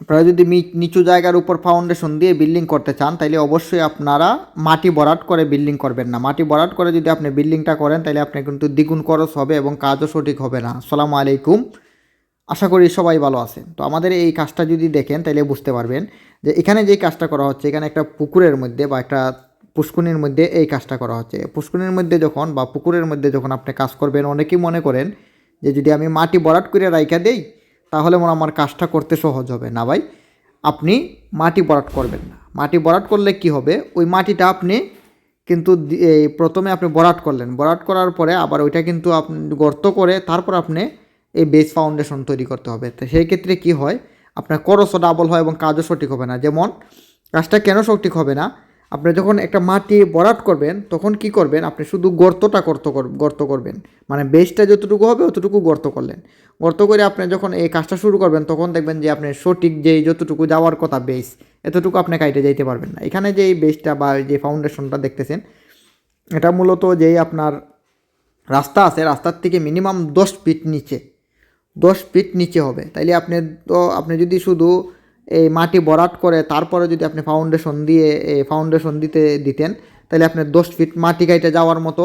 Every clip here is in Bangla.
আপনারা যদি নিচু জায়গার উপর ফাউন্ডেশন দিয়ে বিল্ডিং করতে চান তাহলে অবশ্যই আপনারা মাটি বরাট করে বিল্ডিং করবেন না। মাটি বরাট করে যদি আপনি বিল্ডিংটা করেন তাহলে আপনার কিন্তু দ্বিগুণ খরচ হবে এবং কাজও সঠিক হবে না। আসসালামু আলাইকুম। আশা করি সবাই ভালো আছেন। তো আমাদের এই কাজটা যদি দেখেন তাহলে বুঝতে পারবেন যে এখানে যেই কাজটা করা হচ্ছে, এখানে একটা পুকুরের মধ্যে বা একটা পুষ্কুনির মধ্যে এই কাজটা করা হচ্ছে। পুষ্কুনির মধ্যে যখন বা পুকুরের মধ্যে যখন আপনি কাজ করবেন, অনেকেই মনে করেন যে যদি আমি মাটি বরাট করে রাইখা দেই তাহলে মনে আমার কাজটা করতে সহজ হবে। না ভাই, আপনি মাটি বরাট করবেন না। মাটি বরাট করলে কি হবে? ওই মাটিটা আপনি কিন্তু এই প্রথমে আপনি বরাট করলেন। বরাট করার পরে আবার ওইটা কিন্তু আপনি গর্ত করে তারপর আপনি এই বেস ফাউন্ডেশন তৈরি করতে হবে। তো সেই ক্ষেত্রে কি হয়? আপনার খরচও ডাবল হয় এবং কাজও সঠিক হবে না। যেমন, কাজটা কেন সঠিক হবে না? আপনি যখন একটা মাটি বরাট করবেন, তখন কি করবেন? আপনি শুধু গর্তটা গর্ত গর্ত করবেন। মানে বেসটা যতটুকু হবে, অতটুকু গর্ত করলেন। গর্ত করে আপনি যখন এই কাজটা শুরু করবেন, তখন দেখবেন যে আপনি সঠিক যে যতটুকু যাওয়ার কথা বেস, এতটুকু আপনি কাইটে যাইতে পারবেন না। এখানে যে বেসটা বা যে ফাউন্ডেশনটা দেখতেছেন, এটা মূলত যেই আপনার রাস্তা আছে, রাস্তার থেকে মিনিমাম দশ ফিট নিচে, দশ ফিট নিচে হবে। তাইলে আপনি তো, আপনি যদি শুধু এই মাটি বরাট করে তারপরে যদি আপনি ফাউন্ডেশন দিয়ে এই ফাউন্ডেশন দিতে দিতেন, তাহলে আপনি দশ ফিট মাটি গাইতে যাওয়ার মতো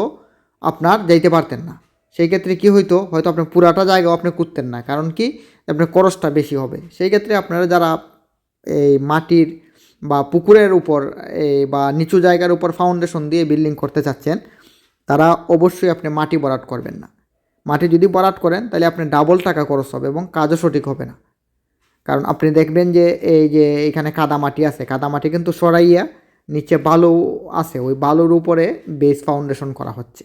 আপনার যাইতে পারতেন না। সেই ক্ষেত্রে কি হইতো? হয়তো আপনি পুরাটা জায়গাও আপনি করতেন না, কারণ কি? আপনার খরচটা বেশি হবে। সেই ক্ষেত্রে আপনারা যারা এই মাটির বা পুকুরের উপর এই বা নিচু জায়গার উপর ফাউন্ডেশন দিয়ে বিল্ডিং করতে চাচ্ছেন, তারা অবশ্যই আপনি মাটি বরাট করবেন না। মাটি যদি বরাট করেন, তাহলে আপনি ডাবল টাকা খরচ হবে এবং কাজও সঠিক হবে না। কারণ আপনি দেখবেন যে এই যে এখানে কাদা মাটি আছে কাদা মাটি কিন্তু সরাইয়া নিচে বালু আছে, ওই বালুর উপরে বেস ফাউন্ডেশন করা হচ্ছে।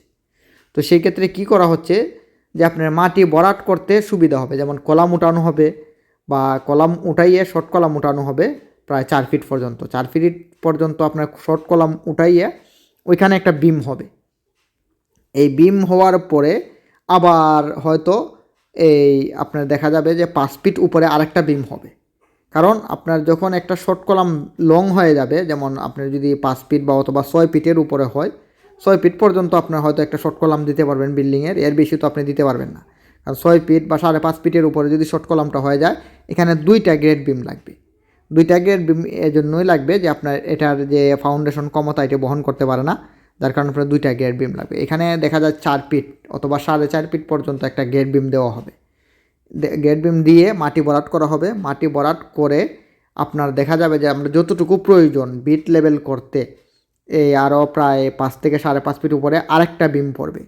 তো সেই ক্ষেত্রে কি করা হচ্ছে যে আপনার মাটি বরাট করতে সুবিধা হবে, যেমন কলাম উঠানো হবে বা কলাম উঠাইয়ে শর্ট কলাম উঠানো হবে প্রায় চার ফিট পর্যন্ত। চার ফিট পর্যন্ত আপনার শর্ট কলাম উঠাইয়ে ওইখানে একটা বিম হবে। এই বিম হওয়ার পরে আবার হয়তো এই আপনার দেখা যাবে যে পাঁচ ফিট উপরে আরেকটা বিম হবে। কারণ আপনার যখন একটা শর্ট কলাম লং হয়ে যাবে, যেমন আপনার যদি পাঁচ ফিট বা অথবা ছয় ফিটের উপরে হয়, ছয় ফিট পর্যন্ত আপনার হয়তো একটা শর্ট কলাম দিতে পারবেন বিল্ডিংয়ের এর বেশি তো আপনি দিতে পারবেন না। কারণ ছয় ফিট বা সাড়ে পাঁচ ফিটের উপরে যদি শর্ট কলামটা হয়ে যায়, এখানে দুইটা গ্রেড বিম লাগবে। দুইটা গ্রেড বিম এর জন্যই লাগবে যে আপনার এটার যে ফাউন্ডেশন ক্ষমতা এটা বহন করতে পারে না, যার কারণে আপনার দুইটা গ্রেড বিম লাগবে। এখানে দেখা যায় চার ফিট অথবা সাড়ে চার ফিট পর্যন্ত একটা গেট বিম দেওয়া হবে। গেট বিম দিয়ে মাটি বরাট করা হবে। মাটি বরাট করে আপনার দেখা যাবে যে আমরা যতটুকু প্রয়োজন বিট লেভেল করতে, এই আরও প্রায় পাঁচ থেকে সাড়ে পাঁচ ফিট উপরে আরেকটা বিম পড়বে।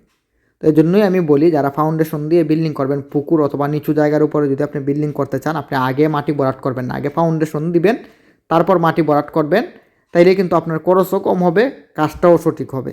তো এই জন্যই আমি বলি, যারা ফাউন্ডেশন দিয়ে বিল্ডিং করবেন, পুকুর অথবা নিচু জায়গার উপরে যদি আপনি বিল্ডিং করতে চান, আপনি আগে মাটি বরাট করবেন না। আগে ফাউন্ডেশন দিবেন, তারপর মাটি বরাট করবেন, তাইলে কিন্তু আপনার খরচও কম হবে, কাজটাও সঠিক হবে।